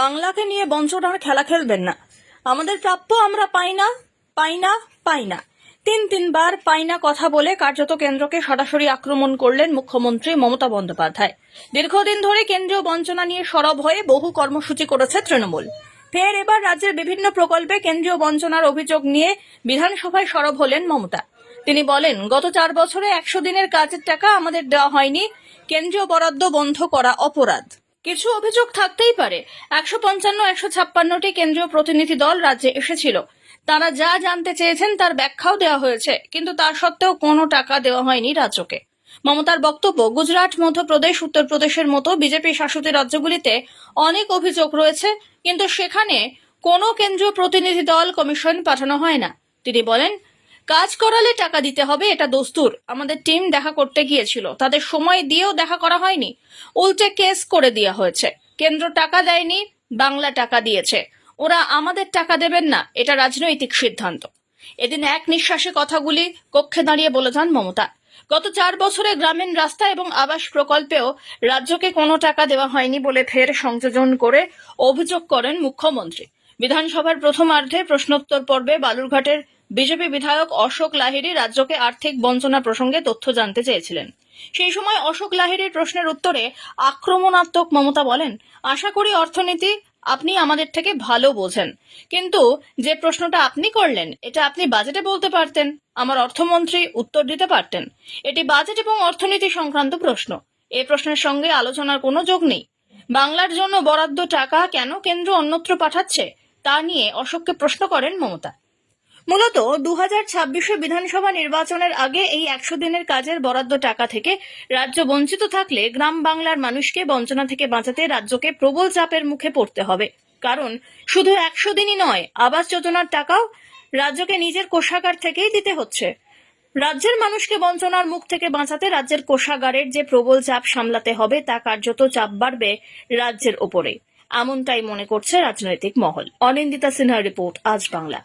বাংলাকে নিয়ে বঞ্চনার খেলা খেলবেন না। আমাদের প্রাপ্য আমরা পাই না পাই না পাই না। তিন তিনবার পাই না কথা বলে কার্যত কেন্দ্রকে সরাসরি আক্রমণ করলেন মুখ্যমন্ত্রী মমতা বন্দ্যোপাধ্যায়। দীর্ঘদিন ধরে কেন্দ্রীয় বঞ্চনা নিয়ে সরব হয়ে বহু কর্মসূচি করেছে তৃণমূল। ফের এবার রাজ্যের বিভিন্ন প্রকল্পে কেন্দ্রীয় বঞ্চনার অভিযোগ নিয়ে বিধানসভায় সরব হলেন মমতা। তিনি বলেন, গত চার বছরে একশো দিনের কাজের টাকা আমাদের দেওয়া হয়নি। কেন্দ্রীয় বরাদ্দ বন্ধ করা অপরাধ। কিছু অভিযোগ থাকতেই পারে। একশো পঞ্চান্ন, একশো ছাপ্পান্নটি কেন্দ্রীয় প্রতিনিধি দল রাজ্যে এসেছিল। তারা যা জানতে চেয়েছেন তার ব্যাখ্যাও দেওয়া হয়েছে, কিন্তু তা সত্ত্বেও কোনো টাকা দেওয়া হয়নি রাজ্যকে। মমতার বক্তব্য, গুজরাট, মধ্যপ্রদেশ, উত্তরপ্রদেশের মতো বিজেপি শাসিত রাজ্যগুলিতে অনেক অভিযোগ রয়েছে, কিন্তু সেখানে কোনো কেন্দ্রীয় প্রতিনিধি দল কমিশন পাঠানো হয় না। তিনি বলেন কাজ করালে টাকা দিতে হবে, এটা দস্তুর। আমাদের টিম দেখা করতে গিয়েছিল। তাদের সময় দিয়েও দেখা করা হয়নি। উল্টে কেস করে দেওয়া হয়েছে। কেন্দ্র টাকা দেয়নি, বাংলা টাকা দিয়েছে। ওরা আমাদের টাকা দেবেন না, এটা রাজনৈতিক সিদ্ধান্ত। এদিন এক নিঃশ্বাসে কথাগুলি কক্ষে দাঁড়িয়ে বলে যান মমতা। গত চার বছরে গ্রামীণ রাস্তা এবং আবাস প্রকল্পেও রাজ্যকে কোনো টাকা দেওয়া হয়নি বলে ফের সংযোজন করে অভিযোগ করেন মুখ্যমন্ত্রী। বিধানসভার প্রথমার্ধে প্রশ্নোত্তর পর্বে বালুরঘাটের বিজেপি বিধায়ক অশোক লাহিড়ী রাজ্যকে আর্থিক বঞ্চনা প্রসঙ্গে তথ্য জানতে চেয়েছিলেন। সেই সময় অশোক লাহিড়ীর প্রশ্নের উত্তরে আক্রমণাত্মক মমতা বলেন, আশা করি অর্থনীতি আপনি আমাদের থেকে ভালো বোঝেন, কিন্তু যে প্রশ্নটা আপনি করলেন, এটা আপনি বাজেটে বলতে পারতেন। আমার অর্থমন্ত্রী উত্তর দিতে পারতেন। এটি বাজেট এবং অর্থনীতি সংক্রান্ত প্রশ্ন। এ প্রশ্নের সঙ্গে আলোচনার কোনো যোগ নেই। বাংলার জন্য বরাদ্দ টাকা কেন কেন্দ্র অন্যত্র পাঠাচ্ছে? তা নিয়ে অশোককে প্রশ্ন করেন মমতা। মূলত দু হাজার বিধানসভা নির্বাচনের আগে এই একশো দিনের কাজের বরাদ্দ টাকা থেকে রাজ্য বঞ্চিত থাকলে গ্রাম বাংলার মানুষকে বঞ্চনা থেকে বাঁচাতে রাজ্যকে প্রবল চাপের মুখে পড়তে হবে। কারণ শুধু একশো দিনই নয়, আবাস যোজনার টাকাও রাজ্যকে নিজের কোষাগার থেকেই দিতে হচ্ছে। রাজ্যের মানুষকে বঞ্চনার মুখ থেকে বাঁচাতে রাজ্যের কোষাগারের যে প্রবল চাপ সামলাতে হবে তা কার্যত চাপ বাড়বে রাজ্যের ওপরে এমনটাই মনে করছে রাজনৈতিক মহল। অনিন্দিতা সিনহার রিপোর্ট আজ বাংলা।